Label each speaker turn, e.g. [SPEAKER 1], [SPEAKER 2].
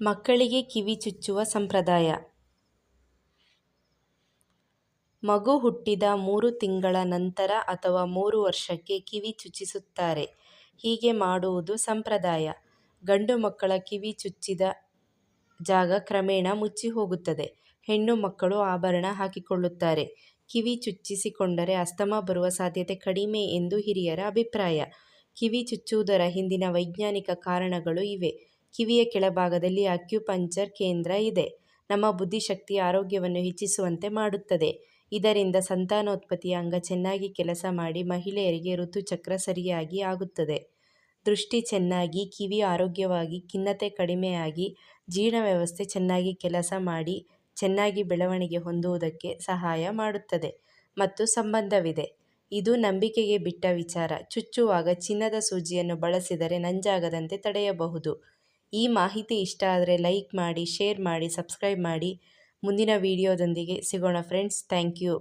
[SPEAKER 1] ಮಕ್ಕಳಿಗೆ ಕಿವಿ ಚುಚ್ಚುವ ಸಂಪ್ರದಾಯ. ಮಗು ಹುಟ್ಟಿದ ಮೂರು ತಿಂಗಳ ನಂತರ ಅಥವಾ ಮೂರು ವರ್ಷಕ್ಕೆ ಕಿವಿ ಚುಚ್ಚಿಸುತ್ತಾರೆ. ಹೀಗೆ ಮಾಡುವುದು ಸಂಪ್ರದಾಯ. ಗಂಡು ಮಕ್ಕಳ ಕಿವಿ ಚುಚ್ಚಿದ ಜಾಗ ಕ್ರಮೇಣ ಮುಚ್ಚಿ ಹೋಗುತ್ತದೆ. ಹೆಣ್ಣು ಮಕ್ಕಳು ಆಭರಣ ಹಾಕಿಕೊಳ್ಳುತ್ತಾರೆ. ಕಿವಿ ಚುಚ್ಚಿಸಿಕೊಂಡರೆ ಅಸ್ತಮಾ ಬರುವ ಸಾಧ್ಯತೆ ಕಡಿಮೆ ಎಂದು ಹಿರಿಯರ ಅಭಿಪ್ರಾಯ. ಕಿವಿ ಚುಚ್ಚುವುದರ ಹಿಂದಿನ ವೈಜ್ಞಾನಿಕ ಕಾರಣಗಳು ಇವೆ. ಕಿವಿಯ ಕೆಳಭಾಗದಲ್ಲಿ ಅಕ್ಯುಪಂಕ್ಚರ್ ಕೇಂದ್ರ ಇದೆ. ನಮ್ಮ ಬುದ್ಧಿಶಕ್ತಿ ಆರೋಗ್ಯವನ್ನು ಹೆಚ್ಚಿಸುವಂತೆ ಮಾಡುತ್ತದೆ. ಇದರಿಂದ ಸಂತಾನೋತ್ಪತ್ತಿಯ ಅಂಗ ಚೆನ್ನಾಗಿ ಕೆಲಸ ಮಾಡಿ ಮಹಿಳೆಯರಿಗೆ ಋತುಚಕ್ರ ಸರಿಯಾಗಿ ಆಗುತ್ತದೆ. ದೃಷ್ಟಿ ಚೆನ್ನಾಗಿ, ಕಿವಿ ಆರೋಗ್ಯವಾಗಿ, ಖಿನ್ನತೆ ಕಡಿಮೆಯಾಗಿ, ಜೀರ್ಣ ವ್ಯವಸ್ಥೆ ಚೆನ್ನಾಗಿ ಕೆಲಸ ಮಾಡಿ, ಚೆನ್ನಾಗಿ ಬೆಳವಣಿಗೆ ಹೊಂದುವುದಕ್ಕೆ ಸಹಾಯ ಮಾಡುತ್ತದೆ ಮತ್ತು ಸಂಬಂಧವಿದೆ. ಇದು ನಂಬಿಕೆಗೆ ಬಿಟ್ಟ ವಿಚಾರ. ಚುಚ್ಚುವಾಗ ಚಿನ್ನದ ಸೂಜಿಯನ್ನು ಬಳಸಿದರೆ ನಂಜಾಗದಂತೆ ತಡೆಯಬಹುದು. ಈ ಮಾಹಿತಿ ಇಷ್ಟ ಆದರೆ ಲೈಕ್ ಮಾಡಿ, ಶೇರ್ ಮಾಡಿ, ಸಬ್ಸ್ಕ್ರೈಬ್ ಮಾಡಿ. ಮುಂದಿನ ವೀಡಿಯೋದೊಂದಿಗೆ ಸಿಗೋಣ ಫ್ರೆಂಡ್ಸ್ ಥ್ಯಾಂಕ್ ಯು